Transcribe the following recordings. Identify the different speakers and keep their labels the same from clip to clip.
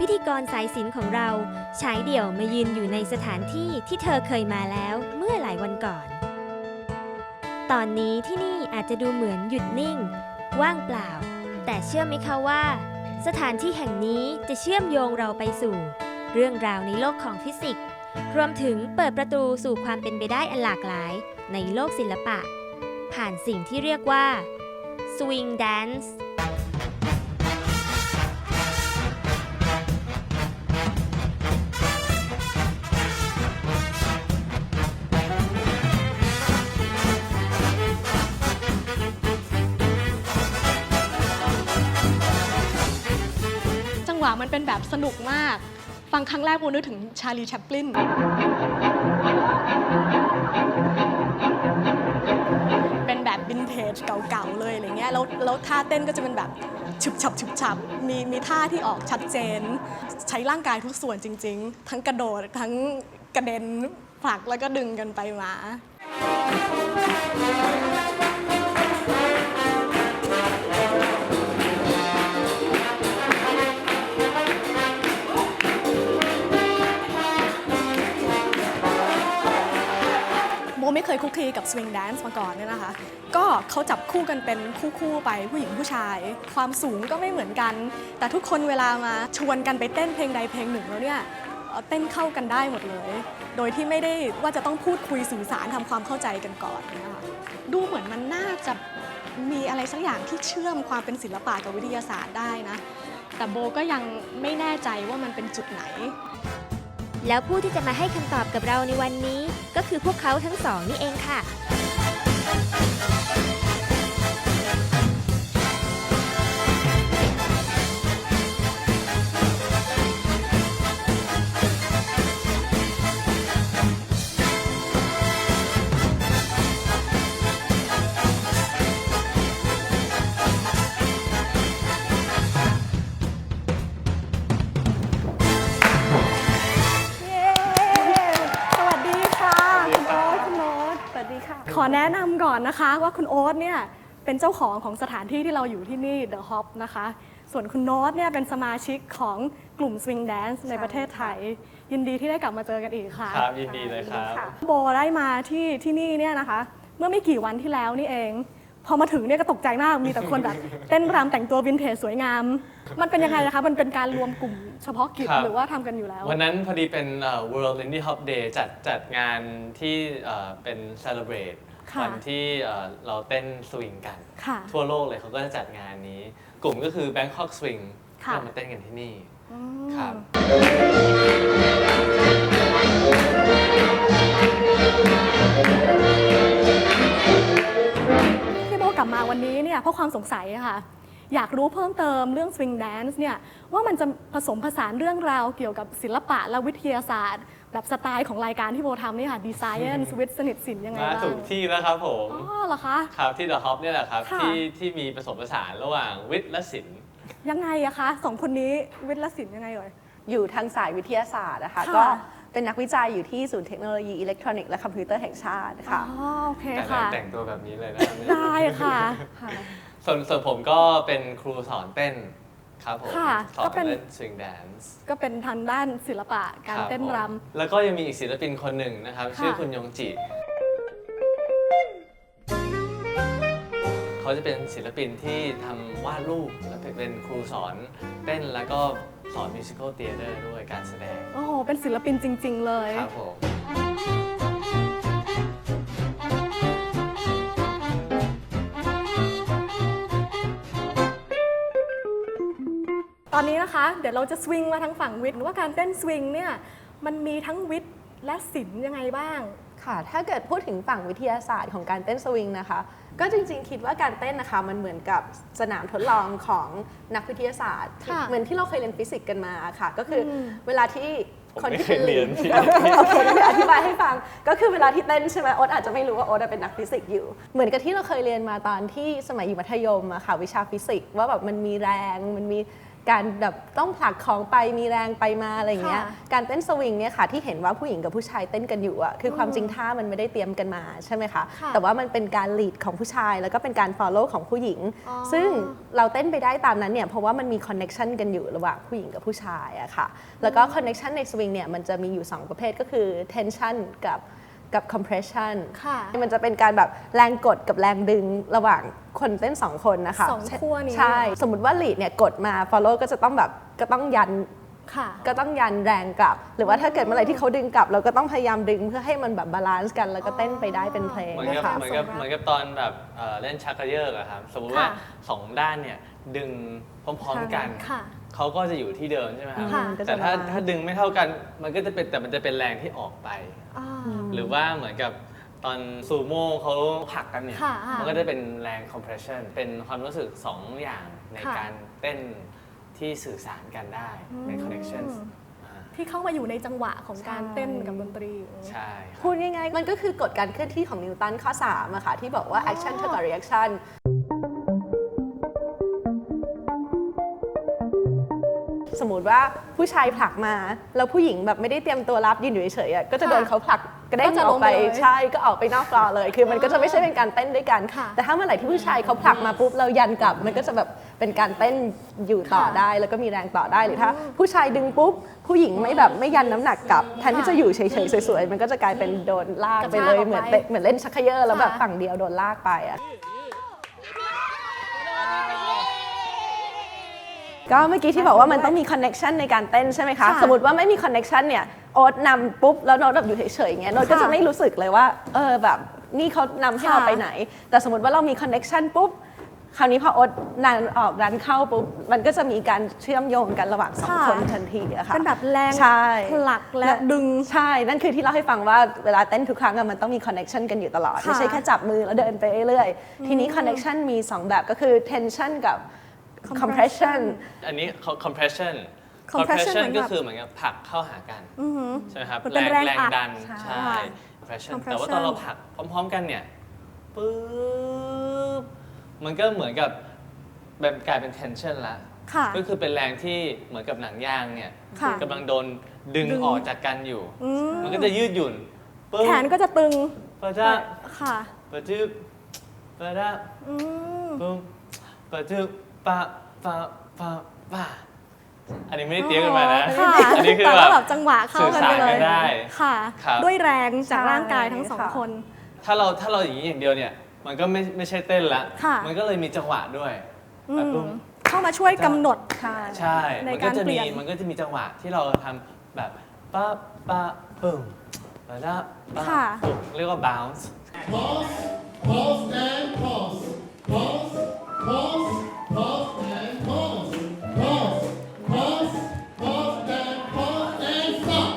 Speaker 1: พิธีกรสายสินของเราฉายเดี่ยวมายืนอยู่ในสถานที่ที่เธอเคยมาแล้วเมื่อหลายวันก่อน ตอนนี้ที่นี่อาจจะดูเหมือนหยุดนิ่ง ว่างเปล่า แต่เชื่อไหมคะว่า สถานที่แห่งนี้จะเชื่อมโยงเราไปสู่ เรื่องราวในโลกของฟิสิกส์รวมถึงเปิดประตูสู่ความเป็นไปได้อันหลากหลาย ในโลกศิลปะ ผ่านสิ่งที่เรียกว่า swing dance
Speaker 2: หวะมันเป็นแบบสนุกมาก ฟังครั้งแรกโบนึกถึงชาลีแชปลินเป็นแบบวินเทจเก่าๆเลยอะไรเงี้ยแล้วแล้วท่าเต้นก็จะเป็นแบบฉุบฉับฉุบฉับมีมีท่าที่ออกชัดเจน ใช้ร่างกายทุกส่วนจริง ๆ ทั้งกระโดดทั้งกระเด็นผลักแล้วก็ดึงกันไปมา เคยคุกคีกับสวิงแดนซ์มาก่อนเนี่ยนะคะ ก็เขาจับคู่กันเป็นคู่ๆไปผู้หญิงผู้ชาย ความสูงก็ไม่เหมือนกัน แต่ทุกคนเวลามาชวนกันไปเต้นเพลงใดเพลงหนึ่งแล้วเนี่ยเต้นเข้ากันได้หมดเลย โดยที่ไม่ได้ว่าจะต้องพูดคุยสื่อสารทำความเข้าใจกันก่อนนะคะดูเหมือนมันน่าจะมีอะไรสักอย่างที่เชื่อมความเป็นศิลปะกับวิทยาศาสตร์ได้นะ แต่โบก็ยังไม่แน่ใจว่ามันเป็นจุดไหน
Speaker 1: แล้วผู้ที่จะมาให้คำตอบกับเราในวันนี้ ก็คือพวกเขาทั้งสองนี่เองค่ะ
Speaker 2: แนะนำก่อนนะคะ ว่าคุณโอ๊ตเนี่ยเป็นเจ้าของของสถานที่ที่เราอยู่ที่นี่ The Hop นะคะ ส่วนคุณโน้ตเนี่ยเป็นสมาชิกของกลุ่ม Swing Dance ในประเทศไทย ยินดีที่ได้กลับมาเจอกันอีกค่ะ
Speaker 3: ครับยินดีเลยครับ
Speaker 2: โบได้มาที่ที่นี่เนี่ยนะคะ เมื่อไม่กี่วันที่แล้วนี่เอง พอมาถึงเนี่ยก็ตกใจมากมีแต่คนแบบ เต้นรำแต่งตัววินเทจสวยงาม มันเป็นยังไงนะคะ มันเป็นการรวมกลุ่มเฉพาะกิจ
Speaker 3: ครับ
Speaker 2: หรือว่าทำกันอยู่แล้ว
Speaker 3: วันนั้นพอดีเป็นเอ่อ World Indie Hop Day จัดจัดงานที่เอ่อเป็น Celebrate
Speaker 2: ค่ะ
Speaker 3: วันที่เอ่อเราเต้นสวิงกัน
Speaker 2: ค่ะ
Speaker 3: ทั่วโลกเลยเขาก็จะจัดงานนี้ กลุ่มก็คือ Bangkok Swing
Speaker 2: ค่ะ
Speaker 3: เรามาเต้นกันที่นี่
Speaker 2: อืม
Speaker 3: ครับ
Speaker 2: ที่โบกลับมาวันนี้เนี่ยเพราะความสงสัยอะค่ะ อยากรู้เพิ่มเติมเรื่อง swing dance เนี่ยว่ามันจะผสมผสานเรื่องราวเกี่ยวกับศิลปะและวิทยาศาสตร์ แบบสไตล์ของรายการที่โบทำนี่ค่ะ design วิทย์สนิทสินยังไง
Speaker 3: มา
Speaker 2: บ้าง
Speaker 3: ถูกที่แล้วครับผม
Speaker 2: อ๋อเหรอคะ
Speaker 3: ครับที่ The Hop เนี่ยแหละครับ
Speaker 2: ค่ะ
Speaker 3: ที่ที่มีผสมผสานระหว่างวิทย์และศิลป์
Speaker 2: ยังไงอะคะสองคนนี้วิทย์และศิลป์ยังไงเอ่ย
Speaker 4: อยู่ทางสายวิทยาศาสตร์นะคะ
Speaker 2: ค่ะ
Speaker 4: ก็เป็นนักวิจัยอยู่ที่ศูนย์เทคโนโลยีอิเล็กทรอนิกส์และคอมพิวเตอร์แห่งชาติ
Speaker 2: อ๋
Speaker 4: ค่ะ
Speaker 2: อโอเค
Speaker 3: แต่
Speaker 2: ค่ะ
Speaker 3: แต่งตัวแบบนี้เลยนะ
Speaker 2: ได้ค่ะ
Speaker 3: ส่วนส่วนผมก็เป็นครูสอนเต้น ครับผม
Speaker 2: ค่ะ
Speaker 3: สอน
Speaker 2: ก็เป็น
Speaker 3: เล่น swing dance
Speaker 2: ก็เป็นทางด้านศิลปะการ
Speaker 3: คบ
Speaker 2: เต้น
Speaker 3: ผม
Speaker 2: ร
Speaker 3: แล้วก็ยังมีอีกศิลปินคนหนึ่งนะครับ
Speaker 2: ค่ะ
Speaker 3: ชื่อคุณยงจิเขาจะเป็นศิลปินที่ทำวาดรูปและเป็นครูสอนเต้นแล้วก็สอนมิวสิควลเทเตอร์ด้วยการแสดงำ
Speaker 2: โอ้โห เป็นศิลปินจริง ๆ เลย
Speaker 3: ครับผม
Speaker 2: เดี๋ยวเราจะสวิงมาทางฝั่งวิทย์ว่าการเต้นสวิงเนี่ยมันมีทั้งวิทย์และศิลป์ยังไงบ้าง
Speaker 4: ค่ะ ถ้าเกิดพูดถึงฝั่งวิทยาศาสตร์ของการเต้นสวิงนะคะ ก็จริงๆ คิดว่าการเต้นนะคะ มันเหมือนกับสนามทดลองของนักวิทยาศาสตร์
Speaker 2: ค่ะ
Speaker 4: เหมือนที่เราเคยเรียนฟิสิกส์กันมาค่ะ ก็คืออ
Speaker 2: ม
Speaker 4: เวลาที่
Speaker 3: ผม
Speaker 4: คน
Speaker 3: ไม่
Speaker 4: ที่
Speaker 3: เคยเรียนที่
Speaker 4: โอเคเดี๋ยวอธิบายให้ฟัง ก็คือเวลาที่เต้นใช่ไหมโอ๊ตอาจจะไม่รู้ว่าโอ๊ตเป็นนักฟิสิกส์อยู่ เหมือนกับที่เราเคยเรียนมาตอนที่สมัยอยู่มัธยมอะค่ะวิชาฟิสิกส์ว่าแบบมันมีแรงมันมี การแบบต้องผลักของไปมีแรงไปมาอะไรอย่างเงี้ย
Speaker 2: ค่ะ
Speaker 4: การเต้นสวิงเนี่ยค่ะที่เห็นว่าผู้หญิงกับผู้ชายเต้นกันอยู่อะคือความจริงท่ามันไม่ได้เตรียมกันมาใช่ไหมคะ
Speaker 2: ค่ะ
Speaker 4: แต่ว่ามันเป็นการ lead ของผู้ชาย แล้วก็เป็นการ follow ของผู้หญิง
Speaker 2: อ๋อ
Speaker 4: ซึ่งเราเต้นไปได้ตามนั้นเนี่ยเพราะว่ามันมี connection กันอยู่ระหว่างผู้หญิงกับผู้ชายอะค่ะ แล้วก็ connection ในสวิงเนี่ยมันจะมีอยู่ 2 ประเภทก็คือ tension กับ กับ compression
Speaker 2: ค่ะ
Speaker 4: มันจะเป็นการแบบแรงกดกับแรงดึงระหว่างคนเต้นสองคนนะคะ
Speaker 2: สองขั้วนี้
Speaker 4: ใช่ สมมติว่า lead เนี่ยกดมา follow ก็จะต้องแบบก็ต้องยัน
Speaker 2: ค่ะ
Speaker 4: ก็ต้องยันแรงกลับ หรือว่าถ้าเกิดเมื่อไหร่ที่เขาดึงกลับ เราก็ต้องพยายามดึงเพื่อให้มันแบบบาลานซ์กัน แล้วก็เต้นไปได้เป็นเพลง
Speaker 3: เหมือน
Speaker 4: นะ
Speaker 3: กับ
Speaker 4: คะ
Speaker 3: เหมือนกับเหมือนกับตอนแบบเอ่อเล่นชักกระเยอะอะครับสมมุติว่า
Speaker 2: ค่ะ
Speaker 3: สองด้านเนี่ยดึงพร้อมๆกัน
Speaker 2: ค่ะ
Speaker 3: เขาก็จะอยู่ที่เดิมใช่ไหมครับ
Speaker 2: ค่ะ
Speaker 4: มันก็จะ
Speaker 3: แต่ถ้า
Speaker 4: บลนซ์
Speaker 3: ถ้าดึงไม่เท่ากันมันก็จะเป็นแต่มันจะเป็นแรงที่ออกไป
Speaker 2: อ่า
Speaker 3: หรือว่าเหมือนกับตอนซูโม่เขาผลักกันเนี่ย
Speaker 2: ค่ะค่ะ
Speaker 3: มันก็จะเป็นแรง compression เป็นความรู้สึก 2 อย่างใน
Speaker 2: ค่ะ
Speaker 3: การเต้นที่สื่อสารกันได้เป็น connections อ่า
Speaker 2: ที่เข้ามาอยู่ในจังหวะของการเต้นกับดนตรี
Speaker 3: ใช่ครับ
Speaker 4: พูดง่ายๆ มันก็คือกฎการเคลื่อนที่ของนิวตันข้อ3อะค่ะ ที่บอกว่า action เท่ากับ reaction สมมติว่าผู้ชายผลักมา แล้วผู้หญิงแบบไม่ได้เตรียมตัวรับยืนอยู่เฉยๆอะก็จะ
Speaker 2: ค่ะ
Speaker 4: โดนเขาผลักกระเด้ง
Speaker 2: ก็จะ
Speaker 4: อ
Speaker 2: ล
Speaker 4: อก
Speaker 2: ง
Speaker 4: ไป
Speaker 2: ไปเลย
Speaker 4: ใช่ก็ออกไปนอกฟลอร์เลย คือมันก็จะไม่ใช่เป็นการเต้นด้วยกัน
Speaker 2: ค่ะ
Speaker 4: แต่ถ้าเมื่อไหร่ที่ผู้ชายเขาผลักมาปุ๊บเรายันกลับ มันก็จะแบบเป็นการเต้นอยู่ต่อ
Speaker 2: ค่ะ
Speaker 4: ได้ แล้วก็มีแรงต่อได้หรือถ้า ผู้ชายดึงปุ๊บผู้หญิงไม่แบบไม่ยันน้ำหนักกลับแทนที่จะอยู่เฉยๆสวยๆมันก็จะกลายเป็นโดนลากไปเลย
Speaker 2: กระชากออกไป
Speaker 4: เหมือนเตะเหมือนเล่นชักเขยอแล้วแบบ
Speaker 2: ค่ะ
Speaker 4: ฝั่งเดียวโดนลากไปอะ ก็เมื่อกี้ที่บอกว่ามันต้องมีคอนเน็ชันในการเต้นใช่ไหมคะ
Speaker 2: ค่ะ
Speaker 4: สมมติว่าไม่มีคอนเน็ชันเนี่ยโอ๊ตนำปุ๊บ แล้วโน้ตแบบอยู่เฉยๆอย่างเงี้ยโน้ตก็
Speaker 2: ค่ะ
Speaker 4: จะไม่รู้สึกเลยว่า เออแบบนี่เขานำให้เรา
Speaker 2: ค่ะ
Speaker 4: ไปไหน แต่สมมติว่าเรามีคอนเน็ชันปุ๊บ คราวนี้พอโอ๊ตนันออกรันเข้าปุ๊บ มันก็จะมีการเชื่อมโยงกันระหว่างสอง
Speaker 2: ค่ะ
Speaker 4: คนทันทีอะค่ะ
Speaker 2: เป็นแบบแรง
Speaker 4: ใช่
Speaker 2: ผลักและ ดึง
Speaker 4: ใช่ นั่นคือที่เล่าให้ฟังว่าเวลาเต้นทุกครั้งอะมันต้องมีคอนเน็ชันกันอยู่ตลอด
Speaker 2: ค่ะ
Speaker 4: ไม่ใช่แค่จับมือแล้วเดินไปเรื่อยๆ ทีนี้คอนเน็ชันมี 2 แบบก็คือ tension กับ compression
Speaker 3: อันนี้ compression
Speaker 2: compression เหมือนแบบ
Speaker 3: ก็คือเหมือนกับผลักเข้าหากัน
Speaker 2: อือหือ
Speaker 3: ใช่ไหมครับ
Speaker 2: มันเป็นแรงอัด
Speaker 3: ดัน
Speaker 4: ใช่
Speaker 3: ใช่ compression
Speaker 2: compression
Speaker 3: แต่ว่าตอนเราผลักพร้อม ๆ กันเนี่ยปึ๊บมันก็เหมือนกับแบบกลายเป็น tension ละ
Speaker 2: ค่ะ
Speaker 3: ก็คือเป็นแรงที่เหมือนกับหนังยางเนี่ย
Speaker 2: ค่ะ
Speaker 3: กำลังโดนดึง
Speaker 2: ดึง
Speaker 3: ออกจากกันอยู่
Speaker 2: อืม
Speaker 3: มันก็จะยืดหยุ่นปึ๊บ
Speaker 2: แขนก็จะตึง
Speaker 3: ปะจ้า
Speaker 2: ค่ะ
Speaker 3: ปะจึบปะจ้า
Speaker 2: อืม
Speaker 3: ปึ้มปะจึบ ปะปะปะปะอันนี้ไม่ได้เตรียมกันมานะ
Speaker 2: ค่ะ
Speaker 3: อันนี้คือ
Speaker 2: แต่
Speaker 3: แบ
Speaker 2: ว่า
Speaker 3: บ
Speaker 2: แบบจังหวะเข้ากันไป
Speaker 3: สื่อสาร
Speaker 2: เล
Speaker 3: กั
Speaker 2: ย
Speaker 3: นได้
Speaker 2: ค่ะ
Speaker 3: ครับ
Speaker 2: ด้วยแรงจาก
Speaker 4: ใช่
Speaker 2: ร่างกายทั้งสอง
Speaker 4: ค่ะ
Speaker 2: คน
Speaker 3: ถ้าเราถ้าเราอย่างนี้อย่างเดียวเนี่ย มันก็ไม่ไม่ใช่เต้นละ
Speaker 2: ค่ะ
Speaker 3: มันก็เลยมีจังหวะด้วย
Speaker 2: อื
Speaker 3: แบบ
Speaker 2: ม
Speaker 3: ปึ้ม
Speaker 2: เข้ามาช่วยกำหนด
Speaker 4: ใช่
Speaker 3: ใช่
Speaker 2: ใน
Speaker 3: มันก็จะ
Speaker 2: การเปลี่
Speaker 3: มี
Speaker 2: ยน
Speaker 3: มันก็จะมีจังหวะที่เราทำแบบปะปะปึ้มปะจ้าปะ
Speaker 2: ค่ะ
Speaker 3: ปึ้มเรียกว่า bounce
Speaker 5: Pause, pause and pause. Pause, pause, pause and pause. Pause, pause, pause and pause and stop.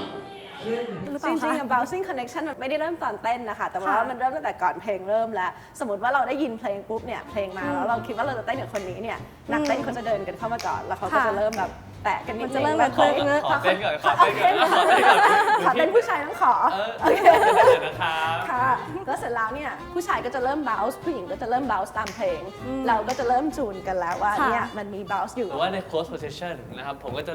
Speaker 2: หรือเป
Speaker 4: จ
Speaker 2: ล่า
Speaker 4: ริงๆ
Speaker 2: คะ
Speaker 4: อะ bouncing connection มันไม่ได้เริ่มตอนเต้นนะคะ แต่ว่า
Speaker 2: ค่ะ
Speaker 4: มันเริ่มตั้งแต่ก่อนเพลงเริ่มแล้ว สมมติว่าเราได้ยินเพลงปุ๊บเนี่ย เพลงมาแล้วเราคิดว่าเราจะเต้นกับคนนี้เนี่ย นักเต้นเขาจะเดินกันเข้ามาก่อน แล้วเขาก็
Speaker 2: ค่ะ
Speaker 4: จะเริ่มแบบ แตะกันนิด
Speaker 2: มัน
Speaker 4: นึ
Speaker 2: จะ
Speaker 4: ง
Speaker 2: เริ่ม
Speaker 4: แล้ว
Speaker 3: ขอ
Speaker 2: เออ
Speaker 3: ขอเต้นก่อนขอเต้นก่อนขอเต้นก่อน
Speaker 4: ขอเต้นผู้ชายต้องขอ
Speaker 3: เออเดี๋ยวนะครับ
Speaker 4: ค่ะแล้วเสร็จแล้วเนี่ยผู้ชายก็จะเริ่ม bounce ผู้หญิงก็จะเริ่ม bounce ตามเพลง เราก็จะเริ่มจูนกันแล้วว่า
Speaker 2: ค่ะ
Speaker 4: เนี่ยมันมี bounce อยู่
Speaker 3: หรือว่าใน close position นะครับผมก็จะ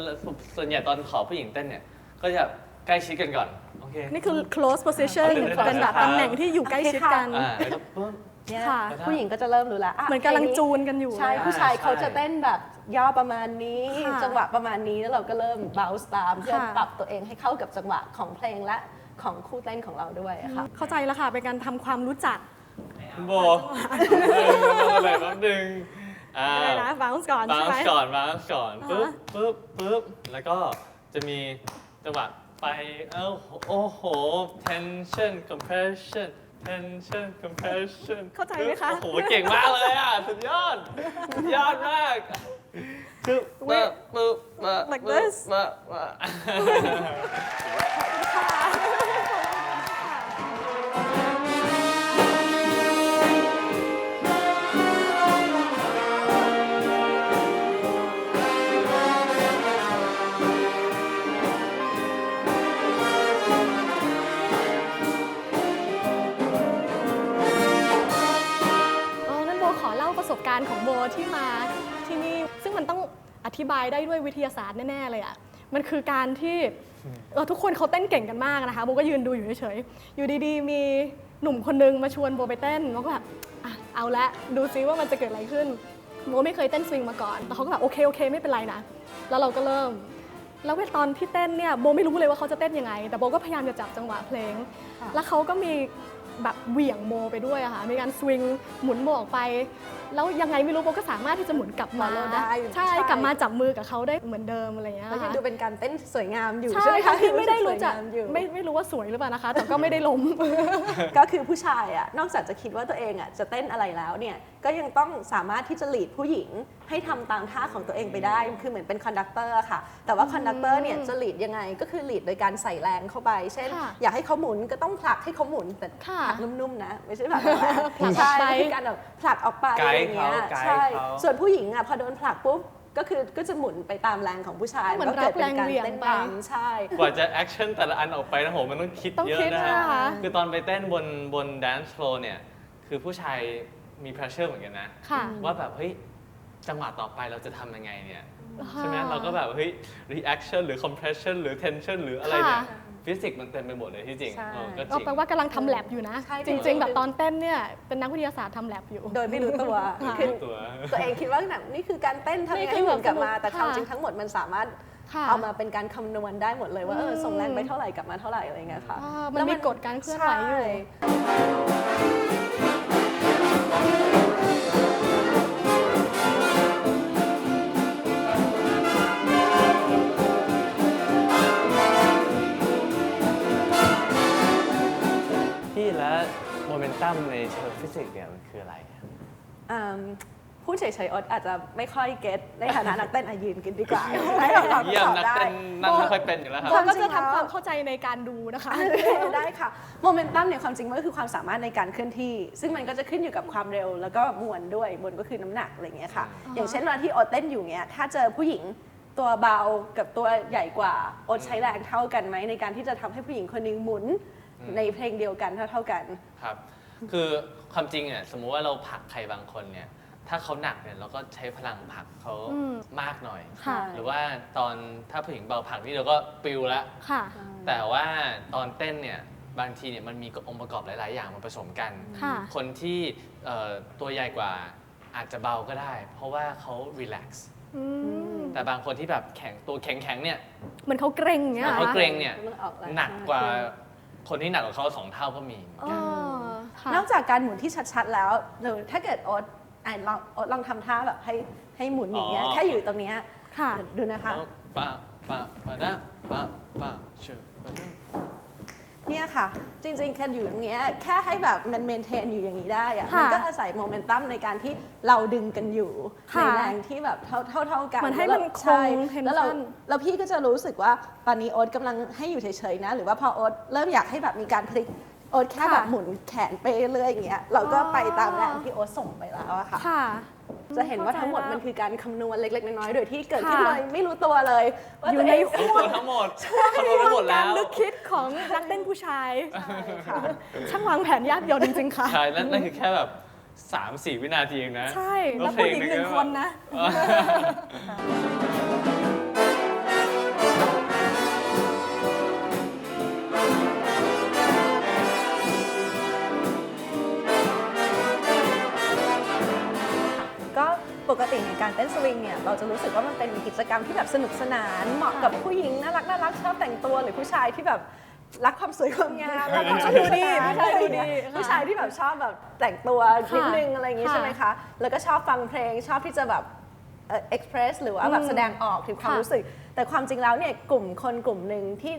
Speaker 3: ส่วนใหญ่ตอนขอผู้หญิงเต้นเนี่ยก็จะใกล้ชิดกันก่อนโอเค
Speaker 2: นี่คือ close position
Speaker 3: เอาเป็น
Speaker 2: เป็นแบบตำแหน่งที่อยู่ใกล้ชิดกัน
Speaker 3: อ่าแล้วก็ปึ๊บ
Speaker 4: เนี่ย
Speaker 2: ค่ะ
Speaker 4: ผู้หญิงก็จะเริ่มรู้แล้วะ
Speaker 2: เหมือนกำลังจูนกันอยู่
Speaker 4: ใช่
Speaker 2: เลยอะ
Speaker 4: ผู้ชายเขาจะเต้นแบบย่อประมาณนี้
Speaker 2: ค่ะ
Speaker 4: จังหวะประมาณนี้แล้วเราก็เริ่ม bounce ตามเพื่อ
Speaker 2: ค่ะ
Speaker 4: ปรับตัวเองให้เข้ากับจังหวะของเพลงและของคู่เต้นของเราด้วยอะค่ะ
Speaker 2: เข้าใจแล้วค่ะ เป็นการทำความรู้จัก
Speaker 3: คุณโบอะไรแป๊บนึงอ่า
Speaker 2: อะไรนะ bounce ก่อน
Speaker 3: บา
Speaker 2: ใช่
Speaker 3: ง
Speaker 2: ไหม
Speaker 3: ก่อนบางก่อน
Speaker 2: อ่า
Speaker 3: ปึ๊บปึ๊บปึ๊บแล้วก็จะมีจังหวะไปเอ้าโอ้โห tension compression tension compression
Speaker 2: เข้าใจไหมคะ
Speaker 3: โอ้โหเก่งมากเลยอะ สุดยอด สุดยอดมากปึ๊บปึ๊บปึ๊บปึ๊บ
Speaker 2: Like this
Speaker 3: ปึ๊บปึ๊บ
Speaker 2: อ๋องั้นโบขอเล่าประสบการณ์ของโบที่มาที่นี่ซึ่งมัน ธิบายได้ด้วยวิทยาศาสตร์แน่ ๆ เลยอะมันคือการที่เออทุกคนเขาเต้นเก่งกันมากนะคะโบก็ยืนดูอยู่เฉยๆอยู่ดีๆ มีหนุ่มคนนึงมาชวนโบไปเต้นโบก็แบบอะเอาละดูซิว่ามันจะเกิดอะไรขึ้นโบไม่เคยเต้นสวิงมาก่อนแต่เขาก็แบบโอเคโอเคไม่เป็นไรนะแล้วเราก็เริ่ม แล้วตอนที่เต้นเนี่ยโบไม่รู้เลยว่าเขาจะเต้นยังไง แต่โบก็พยายามจะจับจังหวะเพลง
Speaker 4: ค่ะ
Speaker 2: แล้วเขาก็มี แบบเหวี่ยงโมไปด้วยอะค่ะมีการสวิงหมุนโมออกไป แล้วยังไงไม่รู้โบก็สามารถที่จะหมุนกลับมา
Speaker 4: follow ได้
Speaker 2: ใช่ กลับมาจับมือกับเขาได้เหมือนเดิมอะไรอย่างเงี้ย
Speaker 4: แล้วยัง
Speaker 2: ค่ะ
Speaker 4: ดูเป็นการเต้นสวยงามอยู่
Speaker 2: ใช่
Speaker 4: ใช่ไหม
Speaker 2: ค่ะ
Speaker 4: คะ
Speaker 2: ที่ไม่ได้รู้จัก
Speaker 4: สวยงามอยู่
Speaker 2: ไม่ไม่รู้ว่าสวยหรือเปล่านะคะ แต่ก็ไม่ได้ล้ม
Speaker 4: ก็คือผู้ชายอะนอกจากจะคิดว่าตัวเองอะจะเต้นอะไรแล้วเนี่ยก็ยังต้องสามารถที่จะหลีดผู้หญิง ให้ทำตามท่าของตัวเองไปได้ คือเหมือนเป็นคอนดักเตอร์ค่ะ แต่ว่าคอนดักเตอร์เนี่ยจะหลีดยังไง ก็คือหลีดโดยการใส่แรงเข้าไป เช่น
Speaker 2: ค่ะ
Speaker 4: อยากให้เขาหมุนก็ต้องผลักให้เขาหมุนแต่
Speaker 2: ค่ะ
Speaker 4: ผลักนุ่มๆนะ ไม่ใช่ผลักแรง
Speaker 2: ผลักออก
Speaker 4: ใช่
Speaker 2: ไป
Speaker 4: คือการแบบผลักออกไป
Speaker 3: ไกด์
Speaker 4: อะไรอย่างเงี้ย
Speaker 3: เขาไกด์
Speaker 4: ใช่
Speaker 3: เขา
Speaker 4: ส่วนผู้หญิงอะพอโดนผลักปุ๊บก็คือก็จะหมุนไปตามแรงของผู้ชาย
Speaker 2: เหมือน
Speaker 4: ก็เกิดเป็นการ
Speaker 2: รับแรงเหวี่ยง
Speaker 4: เต้น
Speaker 2: ไป
Speaker 4: ตามใช่
Speaker 3: กว่าจะแอคชั่นแต่ละอันออกไปนะโหมันต้องคิด
Speaker 2: ต้อง
Speaker 3: เยอะ
Speaker 2: คิด
Speaker 3: นะ
Speaker 2: นะคะ
Speaker 3: คือตอนไปเต้นบนบน dance floor เนี่ย คือผู้ชายมี pressure เหมือนกันนะ
Speaker 2: ค่ะ
Speaker 3: ว่าแบบ เฮ้ย จังหวะต่อไปเราจะทำยังไงเนี่ยใช่ไหมเราก็แบบเฮ้ย reaction หรือ compression หรือ tension หรืออะไรเนี่ย
Speaker 2: ค่ะ
Speaker 3: ฟิสิกส์มันเต็มไปหมดเลยที่จริง
Speaker 4: ใช่
Speaker 3: เออก็จ
Speaker 2: ก็
Speaker 3: ริง
Speaker 2: แปลว่ากำลังทำแลบอยู่นะ
Speaker 4: ใช่
Speaker 2: จริง ๆ แบบตอนเต้นเนี่ยเป็นนักวิทยาศาสตร์ทำแลบอยู่
Speaker 4: โดยไม่รู้ตัว
Speaker 2: ค่ะ
Speaker 4: คือ
Speaker 3: ตัว
Speaker 4: ตัวเองคิดว่าแบบนี่คือการเต้นทำยังไง
Speaker 2: นี่คือ
Speaker 4: ให้หมุนกลับมา
Speaker 2: แบบ
Speaker 4: แต่ความ
Speaker 2: ค่ะ
Speaker 4: จริงทั้งหมดมันสามารถ
Speaker 2: ค่ะ
Speaker 4: เอามาเป็นการคำนวณได้หมดเลยว่าเออ
Speaker 2: อืม
Speaker 4: ส่งแรงไปเท่าไหร่กลับมาเท่าไหร่อะไรเงี้ยค่ะ
Speaker 2: อ่ามันมีกฎการเคลื่อนไหวอยู่
Speaker 4: ใช่
Speaker 3: มเมนตัมในเชิงฟิสิกส์เนี่ยมันคืออะไรอะ
Speaker 4: อืมพูดเฉยๆอดอาจจะไม่ค่อยเก็ตในฐานะนักเต้นอายืนกันดีกว่าให้เราตอบ
Speaker 3: เยี่ยม
Speaker 4: ตอบ
Speaker 3: นัก
Speaker 4: ได้
Speaker 3: เต้นนั่นไม่ค่อยเป็นอยู่แล้วครับ
Speaker 2: เราก็จะ
Speaker 4: ความจริงแล้ว
Speaker 2: ทำความเข้าใจในการดูนะคะ
Speaker 4: ได้ค่ะโมเมนตัมเนี่ยความจริงมันก็คือความสามารถในการเคลื่อนที่ ซึ่งมันก็จะขึ้นอยู่กับความเร็วแล้วก็มวลด้วยมวลก็คือน้ำหนักอะไรเงี้ยค่ะ อย่างเช่นเวลาที่โอตเต้นอยู่เงี้ยถ้าเจอผู้หญิงตัวเบากับตัวใหญ่กว่าโอตใช้แรงเท่ากันไหมในการที่จะทำให้ผู้หญิงคนหนึงหมุน ในเพลงเดียวกันเท่าๆกัน
Speaker 3: ครับ คือความจริงเนี่ยสมมุติว่าเราผลักใครบางคนเนี่ย ถ้าเขาหนักเนี่ยเราก็ใช้พลังผลักเขา
Speaker 2: อืม
Speaker 3: มากหน่อย
Speaker 2: ค่ะ
Speaker 3: หรือว่าตอนถ้าผู้หญิงเบาผลักนี่เราก็ปิวแล้ว
Speaker 2: ค่ะ
Speaker 3: แต่ว่าตอนเต้นเนี่ยบางทีเนี่ยมันมีองค์ประกอบหลาย ๆ อย่างมาผสมกัน
Speaker 2: ค่ะ
Speaker 3: คนที่เอ่อตัวใหญ่กว่าอาจจะเบาก็ได้ เพราะว่าเขารีแลกซ์
Speaker 2: อืม
Speaker 3: แต่บางคนที่แบบแข็งตัวแข็ง ๆ เนี่ย
Speaker 2: เหมือนเขาเกรงอย่างเงี้ย
Speaker 3: เขา
Speaker 2: หอ
Speaker 3: เกรงเนี่ย
Speaker 4: มันออกแรง
Speaker 3: หนักกว่า
Speaker 4: ขึ้น
Speaker 3: คนที่หนักกว่าเขาสองเท่าก็มีเหมือน
Speaker 2: อ๋
Speaker 3: กัน
Speaker 2: อค่ะ
Speaker 4: นอกจากการหมุนที่ชัดๆแล้วหรือถ้าเกิดโอ๊ตอะลองโอ๊ตลองทำท่าแบบให้ให้หมุนอย่างเงี้ย
Speaker 3: อ๋อ
Speaker 4: แค่อยู่ตรงเนี้ย
Speaker 2: ค่ะ
Speaker 4: ดูนะคะ
Speaker 3: ปะปะปะดะปะปะชื่อปะดะ
Speaker 4: เนี่ยค่ะ จริงๆแค่อยู่อย่างเงี้ยแค่ให้แบบมันเมนเทนอยู่อย่างนี้ได้อะ
Speaker 2: ค่ะ
Speaker 4: มันก็อาศัยโมเมนตัมในการที่เราดึงกันอยู่
Speaker 2: ค่ะ
Speaker 4: ในแรงที่แบบเท่าเท่าเท่ากัน
Speaker 2: เหมือนให้
Speaker 4: แล้ว
Speaker 2: มัน
Speaker 4: เรา
Speaker 2: คง
Speaker 4: ใช่
Speaker 2: tension
Speaker 4: แล้วเราแล้วพี่ก็จะรู้สึกว่าตอนนี้โอ๊ตกำลังให้อยู่เฉยๆนะ หรือว่าพอโอ๊ตเริ่มอยากให้แบบมีการพลิกโอ๊ตแค่แบบหมุนแขนไปเรื่อยๆอย่างเงี้ยเราก็ไปตามแรงที่โอ๊ตส่งไปแล้วอะค่ะ
Speaker 2: ค่ะ
Speaker 4: จะเห็นว่าทั้งหมดมันคือการคำนวณเล็กๆ น้อยๆ โดยที่เกิดขึ้น
Speaker 2: ค่ะ
Speaker 4: เลยไม่รู้ตัวเลยว่า
Speaker 2: อยู่
Speaker 4: ตัว
Speaker 2: ใน
Speaker 4: เอง
Speaker 3: รู้ตัวทั้งหมดคำนวณทั้งหมดแล้
Speaker 2: การ
Speaker 3: ว
Speaker 2: นึกคิดของนักเต้นผู้ชายช่างวางแผนยากเดียวจริงๆค่ะ
Speaker 3: ใช่นั่นนั่นคือแค่แบบสามสี่วินาทีเองนะ
Speaker 2: ใช่
Speaker 3: แล้
Speaker 2: แล้วว
Speaker 3: เพล
Speaker 2: ผู้
Speaker 3: ง
Speaker 2: หญิง
Speaker 3: หนึ่ง
Speaker 2: หนึ่ง
Speaker 3: ก็
Speaker 2: คนนะ
Speaker 4: ก็ ปกติในการเต้นสวิงเนี่ยเราจะรู้สึกว่ามันเป็นกิจกรรมที่แบบสนุกสนานเหมาะกับผู้หญิงน่ารักน่ารักชอบแต่งตัวหรือผู้ชายที่แบบรักความสวยความงามรักความ
Speaker 2: ผู้ชายดูดีผู้ชายดูดี
Speaker 4: ผู้ชายที่แบบชอบแบบแต่งตัวนิดนึงอะไรอย่างงี้
Speaker 2: ค่ะ
Speaker 4: ใช่ไหมคะ แล้วก็ชอบฟังเพลงชอบที่จะแบบเอ็กเพรสหรือว่าแบบ
Speaker 2: อืม
Speaker 4: แสดงออกถึงความ
Speaker 2: ค่ะ
Speaker 4: รู้สึก แต่ความจริงแล้วเนี่ยกลุ่มคนกลุ่มหนึ่งที่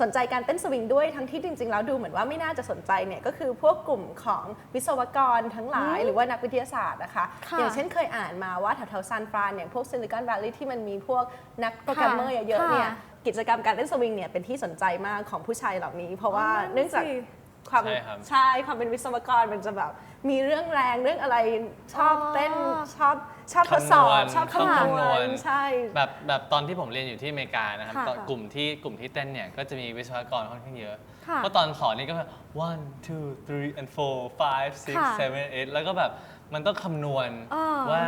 Speaker 4: สนใจการเต้นสวิงด้วยทั้งที่จริง ๆ แล้วดูเหมือนว่าไม่น่าจะสนใจเนี่ยก็คือพวกกลุ่มของวิศวกรทั้งหลายหรือว่านักวิทยาศาสตร์นะคะ
Speaker 2: ค่ะ
Speaker 4: อย่างเช่นเคยอ่านมาว่าแถวๆซานฟรานอย่างพวกซิลิคอน v วลลีย์ที่มันมีพวกนักโปรแกรมเมอร์เยอะๆเนี่ย
Speaker 2: ค่ะ
Speaker 4: กิจกรรมการเต้นสวิงเนี่ยเป็นที่สนใจมากของผู้ชายเหล่านี้ เพราะว่า
Speaker 2: อ๋อ
Speaker 4: เนื่องจาก
Speaker 2: สิ
Speaker 4: ความ
Speaker 3: ใช่ครับ
Speaker 4: ใช่ความเป็นวิศวกรมันจะแบบมีเรื่องแรงเรื่องอะไรชอบเต้นชอบ ชอบทดสอบ
Speaker 3: คำนวณ
Speaker 4: ชอบ
Speaker 3: ต้อง
Speaker 4: คำน
Speaker 3: คำน
Speaker 4: ว
Speaker 3: ว
Speaker 4: ณ
Speaker 3: ณ
Speaker 4: ใช่
Speaker 3: แบบแบบตอนที่ผมเรียนอยู่ที่อเมริกานะครับ
Speaker 2: ค่ะ
Speaker 3: ตอนกลุ่มที่กลุ่มที่เต้นเนี่ยก็จะมีวิศวกรค่อนข้างเยอะ
Speaker 2: ค่ะ
Speaker 3: เพราะตอนสอนนี่ก็แบบ one two three and four five six
Speaker 2: ค่ะ
Speaker 3: seven eight แล้วก็แบบมันต้องคำนวณ
Speaker 2: อ่า
Speaker 3: ว่า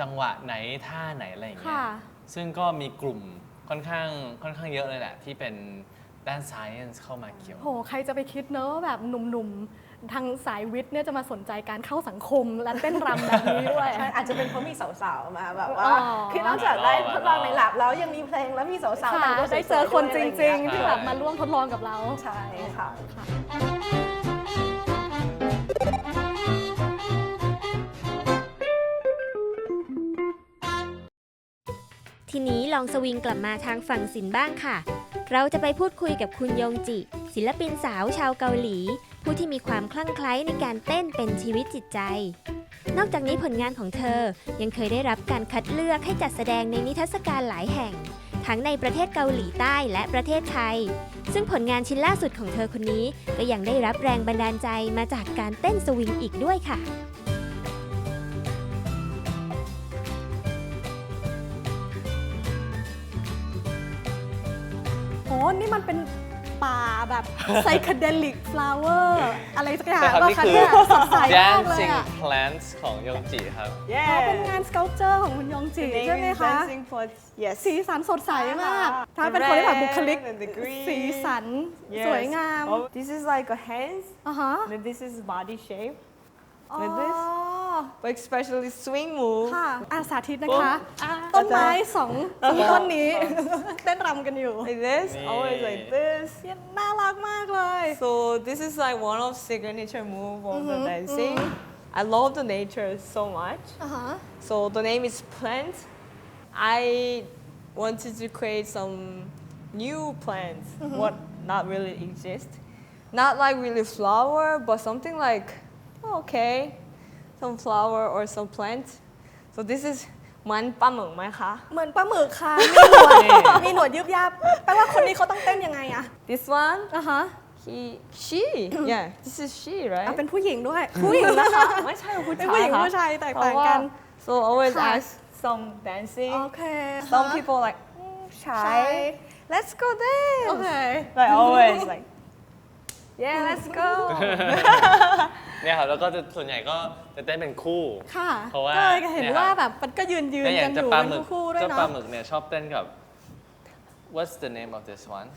Speaker 3: จังหวะไหนท่าไหนอะไรอย่างเงี้ย
Speaker 2: ค่ะ
Speaker 3: ซึ่งก็มีกลุ่มค่อนข้างค่อนข้างเยอะเลยแหละ ที่เป็นด้าน science เข้ามาเกี่ยว
Speaker 2: โห ใครจะไปคิดเนอะว่าแบบหนุ่มๆ ทางสายวิทย์เนี่ยจะมาสนใจการเข้าสังคมและเต้นรำแบบนี้ด้วย
Speaker 4: ใช่อาจจะเป็นเพราะมีสาวๆมาแบบว่า
Speaker 2: อ๋อ
Speaker 4: คือนอกจากได้ทดลองในหลับแล้วยังมีเพลงแล้วมีสาวๆ
Speaker 2: ค่ะ
Speaker 4: แต่งตัวสวยๆ
Speaker 2: ได้เจอคนจ
Speaker 4: ด้วยะไอย่า
Speaker 2: ริง
Speaker 4: เย
Speaker 2: ๆที่แบบมาร่วมทดลองกับเรา
Speaker 4: ใช่ค่ะ
Speaker 1: ทีนี้ลองสวิงกลับมาทางฝั่งศิลป์บ้างค่ะ เราจะไปพูดคุยกับคุณยงจิ ศิลปินสาวชาวเกาหลี ผู้ที่มีความคลั่งไคล้ในการเต้นเป็นชีวิตจิตใจ นอกจากนี้ผลงานของเธอยังเคยได้รับการคัดเลือกให้จัดแสดงในนิทรรศการหลายแห่ง ทั้งในประเทศเกาหลีใต้และประเทศไทย ซึ่งผลงานชิ้นล่าสุดของเธอคนนี้ก็ยังได้รับแรงบันดาลใจมาจากการเต้นสวิงอีกด้วยค่ะ
Speaker 2: นี่มันเป็นป่าแบบไซคเดลิกฟลาวเวอร์อะไรสักอย่าง
Speaker 3: ใช่ครับ
Speaker 2: ป่ะ
Speaker 3: นี่
Speaker 2: คะ
Speaker 3: คือ
Speaker 2: เนี่ยสดใสมากเลย
Speaker 3: dancing
Speaker 2: อะ
Speaker 3: plants ของยงจิครับ
Speaker 2: อ๋อเป็นงานสเกลเจอร์ของคุณยงจิใช่ไหมคะ
Speaker 4: Dancing for yes
Speaker 2: สีสันสดใสมาก
Speaker 4: ค่ะ
Speaker 2: ถ้าเป็นคนที่แบบบุคลิก
Speaker 6: red and the green
Speaker 2: สีสันสวยงาม
Speaker 6: Oh, this is like a hands,
Speaker 2: อ่าฮะ
Speaker 6: and this is body shape,
Speaker 2: อ๋อ
Speaker 6: like this. but especially swing move.
Speaker 2: ค่ะอาสาธิตนะคะ ต้นไม้สองสองต้นนี้ เต้นรำกันอยู่
Speaker 6: Like this, always
Speaker 3: Nee.
Speaker 6: like this.
Speaker 2: น่ารักมากเลย
Speaker 6: So this is like one of signature move of
Speaker 2: Mm-hmm,
Speaker 6: the dancing. I love the nature so much.
Speaker 2: อ่าฮะ
Speaker 6: So the name is plant. I wanted to create some new plants, what not really exist. Not like really flower, but something like okay, some flower or some plant. So this is มันปลาหมึกไหมคะ
Speaker 2: เหมือนปลาหมึกค่ะ มีหนวด มีหนวดยุบยับ แปลว่าคนนี้เขาต้องเต้นยังไงอะ
Speaker 6: This one,
Speaker 2: อ่าฮะ
Speaker 6: he, she, yeah, this is she,
Speaker 2: อะ
Speaker 6: right?
Speaker 2: เป็นผู้หญิงด้วย ผู้หญิงนะคะ
Speaker 6: ไม่ใช่ผู้
Speaker 2: เป็น
Speaker 6: ชา
Speaker 2: ผู้
Speaker 6: ย
Speaker 2: หญิง
Speaker 6: ค่ะ
Speaker 2: ผู้ชายแตก
Speaker 6: เพ
Speaker 2: ต่าง
Speaker 6: ราะว่า
Speaker 2: กัน
Speaker 6: So always
Speaker 2: ค่ะ
Speaker 6: ask some dancing.
Speaker 2: โอเค
Speaker 6: Some people like mm, shy.
Speaker 2: ใช่
Speaker 6: Let's go dance.
Speaker 2: โอเค
Speaker 6: Like always like yeah, let's go.
Speaker 3: เนี่ยครับแล้วก็จะส่วนใหญ่ก็จะเต้นเป็นคู่
Speaker 2: ค่ะ
Speaker 3: เพราะว่า
Speaker 2: ก็เลยเห็น
Speaker 3: เนี่ยครับ
Speaker 2: ว่าแบบมันก็ยืนยืน
Speaker 3: แล้วอ
Speaker 2: กั
Speaker 3: ย่านง
Speaker 2: อ
Speaker 3: เจ้า
Speaker 2: ยู่
Speaker 3: ปลา
Speaker 2: เป็น
Speaker 3: หมึก
Speaker 2: คู่ๆด้วย
Speaker 3: เจ้าปลา
Speaker 2: เนาะ
Speaker 3: หมึกเนี่ยชอบเต้นกับ What's the name of this one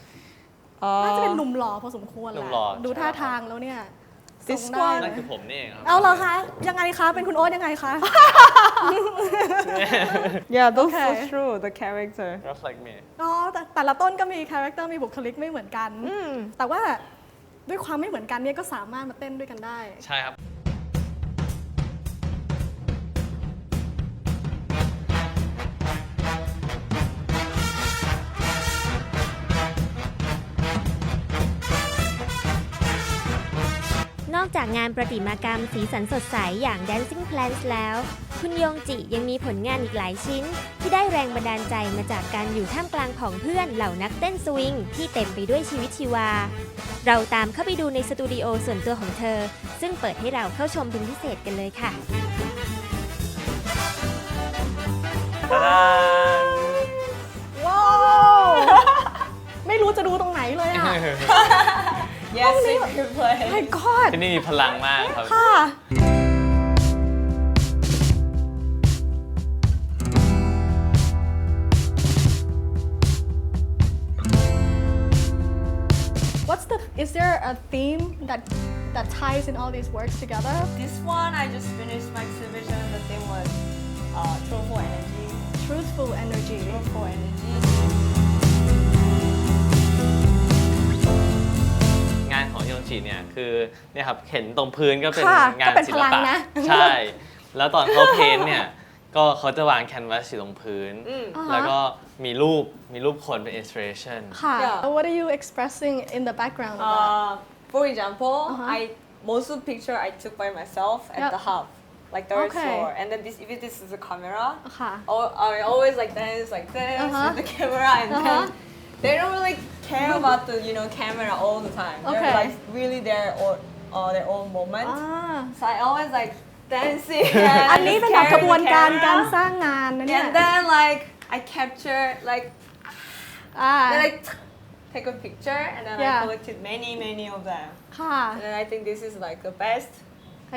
Speaker 2: น่าจะเป็น
Speaker 6: Uh,
Speaker 2: หนุ่มหล่อพอสมควรแห
Speaker 3: หนุ่
Speaker 2: ละ
Speaker 3: มหล่อ
Speaker 2: ดู
Speaker 3: ใช่
Speaker 2: ท่า
Speaker 3: ครับ
Speaker 2: ทางแล้วเนี่ย
Speaker 6: This
Speaker 2: ทรงได้
Speaker 6: one
Speaker 3: นั่นคือผมนี่เองครับ
Speaker 2: เอาเหรอคะ ยังไงคะ เป็นคุณโอ๊ตยังไงคะ
Speaker 6: yeah, that's
Speaker 2: Okay.
Speaker 6: so true. The character.
Speaker 3: Just like me
Speaker 2: อ๋อแต่แต่ละต้นก็มีคาแรคเตอร์มีบุคลิกไม่เหมือนกัน
Speaker 6: Mm.
Speaker 2: แต่ว่า ด้วยความไม่เหมือนกันเนี่ยก็สามารถมาเต้นด้วยกันได้
Speaker 3: ใช่ครับ
Speaker 1: นอกจากงานประติมากรรมสีสันสดใสอย่าง Dancing Plants แล้ว คุณยงจิยังมีผลงานอีกหลายชิ้น ที่ได้แรงบันดาลใจมาจากการอยู่ท่ามกลางของเพื่อนเหล่านักเต้นสวิงที่เต็มไปด้วยชีวิตชีวา เราตามเข้าไปดูในสตูดิโอส่วนตัวของเธอ ซึ่งเปิดให้เราเข้าชมเป็นพิเศษกันเลยค่ะ
Speaker 3: ตาดาน
Speaker 2: ว้าวไม่รู้จะดูตรงไหนเลยอะ
Speaker 6: Yes, you can play.
Speaker 2: my god
Speaker 3: ที่นี่มีพลังมากครับ
Speaker 2: ค่ะ a theme that that ties in all these works together
Speaker 6: This one, I just finished my exhibition. The theme was uh, truthful energy.
Speaker 2: truthful energy
Speaker 6: Truthful energy.
Speaker 3: งานของยงจิเนี่ยคือเนี่ยครับเห็นตรงพื้นก็เป็น
Speaker 2: ค่ะ
Speaker 3: งา
Speaker 2: ก็
Speaker 3: น
Speaker 2: เป็น
Speaker 3: ศิ
Speaker 2: พ
Speaker 3: ล
Speaker 2: ลัง
Speaker 3: ปะ
Speaker 2: นะ
Speaker 3: ใช่ แล้วตอนเขาเพ้นท์เนี่ย ก็เขาจะวางแคนวาสอยู่ตรงพื้น
Speaker 2: อ่าฮะ
Speaker 3: แล้วก็มีรูปมีรูปคนเป็น inspiration
Speaker 2: ค่ะ
Speaker 6: Yeah.
Speaker 2: What are you expressing in the background of that?
Speaker 6: Uh, for example,
Speaker 2: Uh-huh.
Speaker 6: I most of the picture I took by myself at
Speaker 2: Yep.
Speaker 6: the hub, like third
Speaker 2: Okay.
Speaker 6: floor. And then this, if this is a camera,
Speaker 2: ค่ะ
Speaker 6: I I always like dance like this
Speaker 2: Uh-huh.
Speaker 6: with the camera, and
Speaker 2: Uh-huh.
Speaker 6: then they don't really care about the you know camera all the time.
Speaker 2: Okay.
Speaker 6: They're like really their own uh, their own moment.
Speaker 2: อ่า
Speaker 6: So I always like dancing.
Speaker 2: อันนี้เป็นแบบกระบวนการการสร้างงานนะเนี่ย
Speaker 6: And then like I capture like
Speaker 2: อ่า
Speaker 6: then I take a picture and then
Speaker 2: Yeah.
Speaker 6: I collected many many of them.
Speaker 2: ค่ะ
Speaker 6: And then I think this is like the best.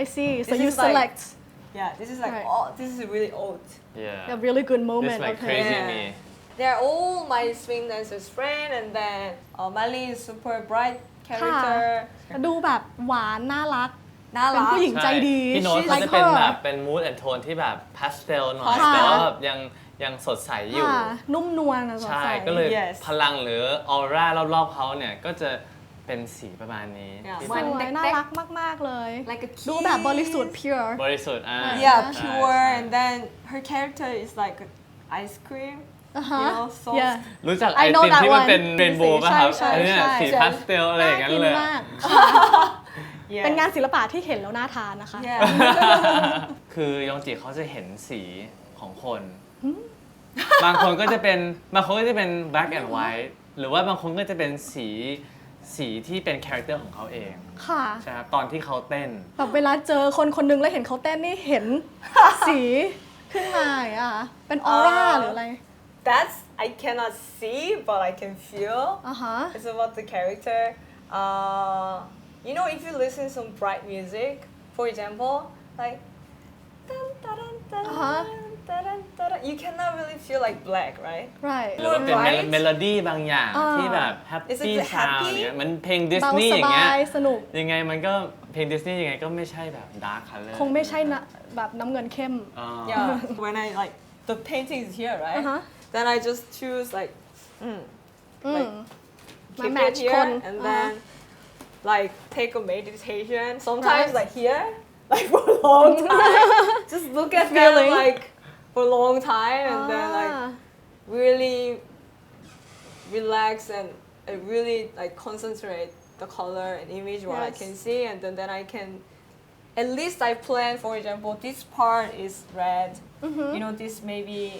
Speaker 2: I see so
Speaker 6: This
Speaker 2: you
Speaker 6: is like-
Speaker 2: select
Speaker 6: Yeah, this is like
Speaker 2: Right.
Speaker 6: all. This is really old.
Speaker 3: yeah
Speaker 2: a really good
Speaker 3: this
Speaker 2: moment
Speaker 3: like
Speaker 2: okay
Speaker 3: crazy
Speaker 6: Yeah.
Speaker 3: me
Speaker 6: They're all my swing dancers friend, and then uh, Miley is super bright character.
Speaker 2: ดูแบบหวานน่ารัก
Speaker 6: น่า
Speaker 2: เป็น
Speaker 6: รัก
Speaker 2: ผู้หญิงใจดี
Speaker 3: พี่โน้ต
Speaker 2: She's
Speaker 3: เขา
Speaker 2: like
Speaker 3: จะเป็น
Speaker 2: her
Speaker 3: แบบเป็น mood and tone ที่แบบ pastel หน่อย
Speaker 2: ค่ะ
Speaker 3: แต่ว่าแบบยังยังสดใสอยู่
Speaker 2: ค่ะนุ่มนวลอะสด
Speaker 3: ใช่
Speaker 2: ใส
Speaker 3: ก็เลย
Speaker 6: Yes
Speaker 3: พลังหรือออร่ารอบๆเขาเนี่ย ก็จะเป็นสีประมาณนี้
Speaker 6: Yeah.
Speaker 3: ที่
Speaker 2: ส
Speaker 3: แบบ
Speaker 2: วยน่ารักมาก ๆ เลย
Speaker 6: Like a
Speaker 2: ดูแบบบริสุทธิ์
Speaker 6: kiss.
Speaker 2: pure
Speaker 3: บริสุทธิ์อ่า
Speaker 6: Yeah,
Speaker 3: ใช่
Speaker 6: pure,
Speaker 3: ใช่
Speaker 6: and then her character is like ice cream.
Speaker 2: อ่า
Speaker 6: You
Speaker 2: ฮะ
Speaker 6: know, soft.
Speaker 2: yeah
Speaker 3: รู้จักไอ
Speaker 2: I know
Speaker 3: ติม
Speaker 2: that
Speaker 3: ที่มัน
Speaker 2: one
Speaker 3: เป็นเรนโบว์ป่ะครับ
Speaker 2: ใช่
Speaker 3: อันเนี้ย
Speaker 2: ใช่
Speaker 3: สี
Speaker 2: ใช่
Speaker 3: พาสเทลอะไรอย่างนั้น
Speaker 2: กิน
Speaker 3: เลย
Speaker 2: มาก
Speaker 6: Yeah.
Speaker 2: เป็นงานศิลปะที่เห็นแล้วน่าทานนะคะ
Speaker 6: Yeah.
Speaker 3: คือยองจิเขาจะเห็นสีของคน บางคนก็จะเป็นบางคนก็จะเป็น black and white หรือว่าบางคนก็จะเป็นสีสีที่เป็นคาแรคเตอร์ของเขาเอง
Speaker 2: ค่ะ
Speaker 3: ใช่ครับตอนที่เขาเต้น
Speaker 2: แบบเวลาเจอคนคนหนึงแล้วเห็นเขาเต้นนี่เห็น สีขึ้นมาอย่างเงี้ยค่ะเป็นออร่า
Speaker 6: อ่า
Speaker 2: หรืออะไร
Speaker 6: That's I cannot see, but I can feel.
Speaker 2: อ่าฮะ
Speaker 6: It's about the character. Uh, you know, if you listen some bright music, for example, like dun, dun, dun, dun,
Speaker 2: Uh-huh.
Speaker 6: dun, dun, dun, dun, you cannot really feel like black, right?
Speaker 2: right
Speaker 3: หรือว่าเป็น
Speaker 6: Right?
Speaker 3: เมโลดี้บางอย่าง
Speaker 2: อ่า
Speaker 3: ที่แบบแฮป
Speaker 6: Is it
Speaker 3: ปี้
Speaker 6: the
Speaker 3: ซาว
Speaker 6: happy?
Speaker 3: เนี่ยมันเพลงดิส
Speaker 2: เบา
Speaker 3: นีย์
Speaker 2: ส
Speaker 3: อย่าง
Speaker 2: บา
Speaker 3: เงี้ย
Speaker 2: ยสนุก
Speaker 3: ยังไงมันก็เพลงดิสนีย์ยังไงก็ไม่ใช่แบบดาร์คคัลเลอร์
Speaker 2: คงไม่ใช่นะแบบน้ำเงินเข้ม
Speaker 6: Yeah. when I like the painting is here, right?
Speaker 2: Uh-huh.
Speaker 6: Then I just choose like, mm,
Speaker 2: อื
Speaker 6: like
Speaker 2: ม
Speaker 6: keep
Speaker 2: มาแมท
Speaker 6: it
Speaker 2: ช์
Speaker 6: here
Speaker 2: คน
Speaker 6: and
Speaker 2: อ่า
Speaker 6: then like take a meditation. Sometimes
Speaker 2: Right.
Speaker 6: like here, like for a long time, just look at them
Speaker 2: Feeling.
Speaker 6: like for a long time and then like really relax and I really like concentrate the color and image what I
Speaker 2: Yes.
Speaker 6: can see and then, then I can at least I plan for example this part is red
Speaker 2: Mm-hmm.
Speaker 6: you know this maybe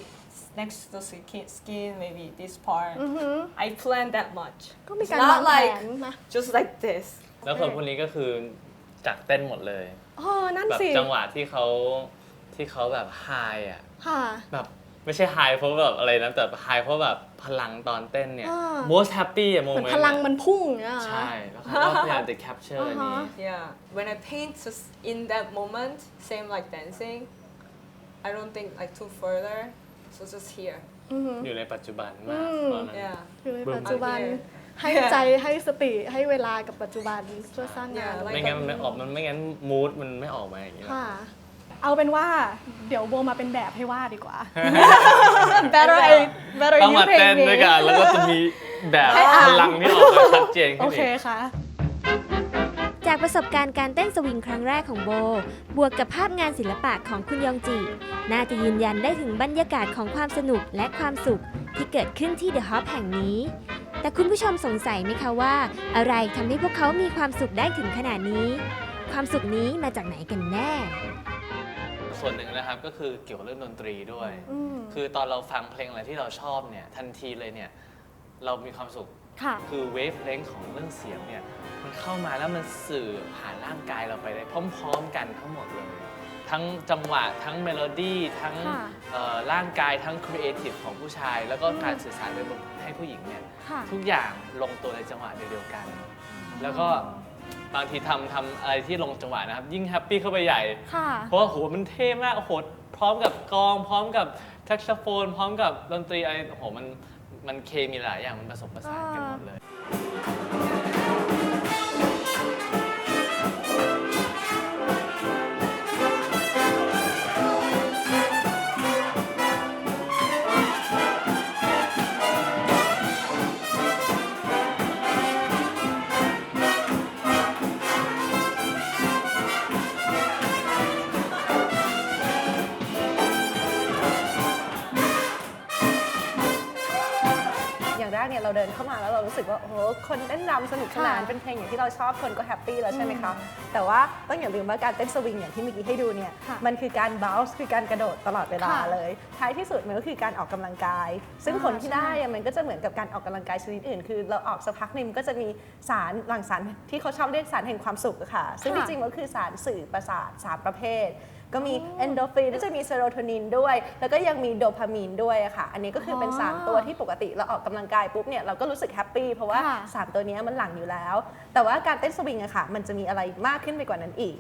Speaker 6: next to the skin, skin maybe this part
Speaker 2: Mm-hmm.
Speaker 6: I plan that much
Speaker 2: ก็มี
Speaker 6: It's
Speaker 2: การ
Speaker 6: not
Speaker 2: วางแผ
Speaker 6: like
Speaker 2: นนะ
Speaker 6: just like this
Speaker 3: แล้วคนพวกนี้ก็คือจากเต้นหมดเลย
Speaker 2: อ๋อนั่น
Speaker 3: แบบ
Speaker 2: สิ
Speaker 3: จังหวะที่เขาที่เขาแบบไฮอะ
Speaker 2: ค่ะ
Speaker 3: แบบไม่ใช่ไฮเพราะแบบอะไรนะแต่ไฮเพราะแบบพลังตอนเต้นเนี่ย
Speaker 2: อ่า
Speaker 3: most happy อะโม
Speaker 2: เหมือน
Speaker 3: เมนต์
Speaker 2: พลังมันพุ่งอย่างเงี้ยเหรอ
Speaker 3: ใช่แล้วเขาก็พยายามจะ capture อันนี้
Speaker 2: อ่าฮะ
Speaker 6: yeah when I paint just in that moment same like dancing I don't think like too further so just here
Speaker 2: อือหือ
Speaker 3: อยู่ในปัจจุบันมาก
Speaker 2: อืม
Speaker 3: ตอนนั้น
Speaker 6: yeah
Speaker 2: อยู่ใน
Speaker 3: บึ้ม
Speaker 2: ปัจจุบัน
Speaker 6: I'm here
Speaker 2: ให้ใจให้สติให้เวลากับปัจจุบันเพื่อสร้างงาน
Speaker 6: Yeah, like
Speaker 3: ไม่งั้นมันไม่ออกมันไม่งั้น mood มันไม่ออกมาอย่างนี้หรอก
Speaker 2: ค่ะ เอาเป็นว่าเดี๋ยวโบมาเป็นแบบให้ว่าดีกว่า better I better
Speaker 3: ต้อง
Speaker 2: you
Speaker 3: มา
Speaker 2: pay
Speaker 3: เต้น
Speaker 2: me
Speaker 3: ด้วยกัน แล้วก็จะมีแบบ
Speaker 2: ให้อ่าน
Speaker 3: พลังที่ออกมาชัดเจน
Speaker 2: โอ
Speaker 3: ขึ้น
Speaker 2: เค
Speaker 3: อีก
Speaker 2: ค่ะ
Speaker 1: จากประสบการณ์การเต้นสวิงครั้งแรกของโบ บวกกับภาพงานศิลปะของคุณยองจี น่าจะยืนยันได้ถึงบรรยากาศของความสนุกและความสุขที่เกิดขึ้นที่เดอะฮอปแห่งนี้ แต่คุณผู้ชมสงสัยไหมคะว่า อะไรทำให้พวกเขามีความสุขได้ถึงขนาดนี้ ความสุขนี้มาจากไหนกันแน่
Speaker 3: ส่วนหนึ่งนะครับก็คือเกี่ยวกับเรื่องดนตรีด้วย
Speaker 2: อืม
Speaker 3: คือตอนเราฟังเพลงอะไรที่เราชอบเนี่ยทันทีเลยเนี่ยเรามีความสุข
Speaker 2: ค่ะ
Speaker 3: คือเวฟเลงของเรื่องเสียงเนี่ยมันเข้ามาแล้วมันสื่อผ่านร่างกายเราไปได้พร้อมๆกันทั้งหมดเลย ทั้งจังหวะทั้งเมโลดี้ทั้ง
Speaker 2: ค่ะ
Speaker 3: เอ่อร่างกายทั้งครีเอทีฟของผู้ชาย แล้วก็การสื่อสารไปให้ผู้หญิงเนี่ย
Speaker 2: ค่ะ
Speaker 3: ทุกอย่างลงตัวในจังหวะเดียวๆกัน แล้วก็บางทีทำทำอะไรที่ลงจังหวะนะครับ ยิ่งแฮปปี้เข้าไปใหญ่
Speaker 2: ค่ะ
Speaker 3: เพราะว่าโหมันเท่มากโอ้โหพร้อมกับกลอง พร้อมกับแท็กซโฟน พร้อมกับดนตรีอะไรโอ้โหมัน มันเคมีหลายอย่างมันผสมผสานกันหมดเลย
Speaker 4: สึกว่าโอ้โหคนเต้นรำสนุกสนาน
Speaker 2: ค่ะ
Speaker 4: เป็นเพลงอย่างที่เราชอบคนก็แฮปปี้แล้วใช่ไหมคะแต่ว่าต้องอย่าลืมว่าการเต้นสวิงอย่างที่เมื่อกี้ให้ดูเนี่ย
Speaker 2: ค่ะ
Speaker 4: มันคือการบ o ล n c e คือการกระโดดตลอดเวลา
Speaker 2: ค่ะ
Speaker 4: เลยท้ายที่สุดมันก็คือการออกกำลังกาย ซึ่ง
Speaker 2: อ่า
Speaker 4: ผลที่
Speaker 2: ใช่
Speaker 4: ได้อะมันก็จะเหมือนกับการออกกำลังกายชนิดอื่น คือเราออกสักพักหนึงมันก็จะมีสารหลั่งสารที่เขาชอบเรียกสารแห่งความสุขอะค่ะ ซึ่ง
Speaker 2: ค่ะ
Speaker 4: ที่จริงมันก็คือสารสื่อประสาทสามประเภทก็มีเอนโดฟินก็จะมีเซโรโทนินด้วย แล้วก็ยังมีโดพามีนด้วยอะค่ะ อันนี้ก็คือเป็น
Speaker 2: อ๋อ
Speaker 4: สามตัวที่ปกติเราออกกำลังกายปุ๊บเนี่ยเราก็รู้สึกแฮปปี้เพราะว่า
Speaker 2: ค่ะ
Speaker 4: สามตัวเนี้ยมันหลั่งอยู่แล้ว แต่ว่าการเต้นสวิงอะค่ะ มันจะมีอะไรมากขึ้นไปกว่านั้นอีก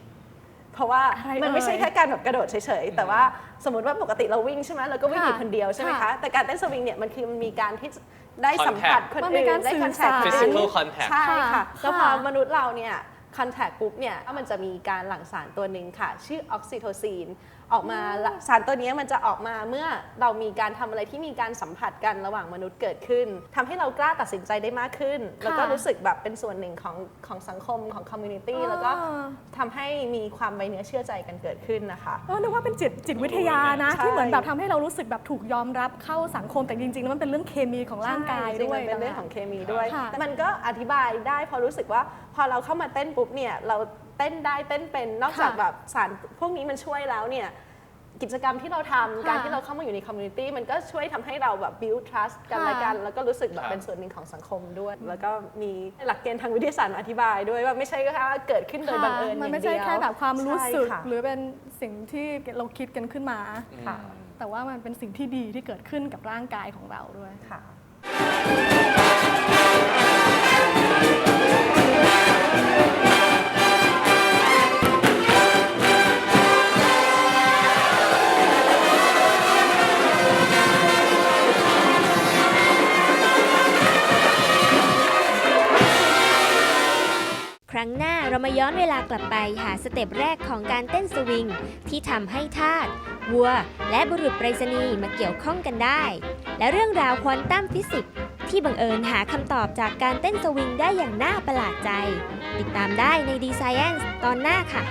Speaker 4: เพราะว่า
Speaker 2: อะไร
Speaker 4: มันไม่ใช่
Speaker 2: เอ่ย
Speaker 4: แค่การแบบกระโดดเฉยๆ แต่ว่าสมมติว่าปกติเราวิ่งใช่ไหมเราก็วิ่งอยู่
Speaker 2: ค่ะ
Speaker 4: คนเดียวใช่ไหม
Speaker 2: ค่ะ
Speaker 4: คะแต่การเต้นสวิงเนี่ยมันคือมันมีการที่จะได้สัมผัส
Speaker 3: Contact
Speaker 4: คน
Speaker 2: มันเป็
Speaker 4: อื่
Speaker 2: นการ
Speaker 4: นได้
Speaker 2: สื่
Speaker 4: ค
Speaker 2: อ
Speaker 4: อนแทค
Speaker 2: สาร
Speaker 3: Physical contact
Speaker 4: ใช่ค่ะ
Speaker 2: ค่ะ
Speaker 4: แล้วพอ
Speaker 2: ค่ะ
Speaker 4: มนุษย์เราเนี่ย คอนแทคปุ๊บเนี่ยมันจะมีการหลั่งสารตัวหนึ่งค่ะ ชื่อออกซิโทซีน ออกมาละสารตัวนี้มันจะออกมาเมื่อเรามีการทำอะไรที่มีการสัมผัสกันระหว่างมนุษย์เกิดขึ้นทำให้เรากล้าตัดสินใจได้มากขึ้น แล้วก็รู้สึกแบบเป็นส่วนหนึ่งของของสังคมของคอมมูนิตี้แล้วก็ทำให้มีความไว้เนื้อเชื่อใจกันเกิดขึ้นนะคะ
Speaker 2: เออนึกว่าเป็นจิตจิตวิทยานะ
Speaker 4: ใช่
Speaker 2: ที่เหมือนแบบทำให้เรารู้สึกแบบถูกยอมรับเข้าสังคมแต่จริงๆแล้วมันเป็นเรื่องเคมีของร่างกาย
Speaker 4: ใช่จริ
Speaker 2: ด้วย
Speaker 4: มันเป็นเรื่องของเคมีด้วย
Speaker 2: ค่ะ
Speaker 4: มันก็อธิบายได้พอรู้สึกว่าพอเราเข้ามาเต้นปุ๊บเนี่ยเรา เต้นได้เต้นเป็นนอกจาก
Speaker 2: ค่ะ
Speaker 4: แบบสารพวกนี้มันช่วยแล้วเนี่ยกิจกรรมที่เราทำ
Speaker 2: ค่ะ
Speaker 4: การที่เราเข้ามาอยู่ในคอมมูนิตี้มันก็ช่วยทำให้เราแบบ build trust กันและกัน
Speaker 2: ค่ะ
Speaker 4: แล้วก็รู้สึกแบ
Speaker 3: ครับบ
Speaker 4: เป็นส่วนหนึ่งของสังคมด้วย แล้วก็มีหลักเกณฑ์ทางวิทยาศาสตร์มาอธิบายด้วยว่าไม่ใช่แค่ว่าเกิดขึ้นโดยบังเอิญอย่างเดียว
Speaker 2: มันไม่ใช่แค่แบบความรู้สึก
Speaker 4: ใช่ค่ะ
Speaker 2: หรือเป็นสิ่งที่เราคิดกันขึ้นมา
Speaker 4: ค่ะ
Speaker 2: แต่ว่ามันเป็นสิ่งที่ดีที่เกิดขึ้นกับร่างกายของเราด้วย
Speaker 4: ค่ะ
Speaker 1: รั้งหน้าเรามาย้อนเวลากลับไปหาสเต็ปแรกของการเต้นสวิง ที่ทำให้ทาสวัว และบุรุษไปรษณีย์มาเกี่ยวข้องกันได้ และเรื่องราวควอนตัมฟิสิกส์ที่บังเอิญหาคำตอบจากการเต้นสวิงได้อย่างน่าประหลาดใจ ติดตามได้ในดีไซ n c e ตอนหน้าค่ะ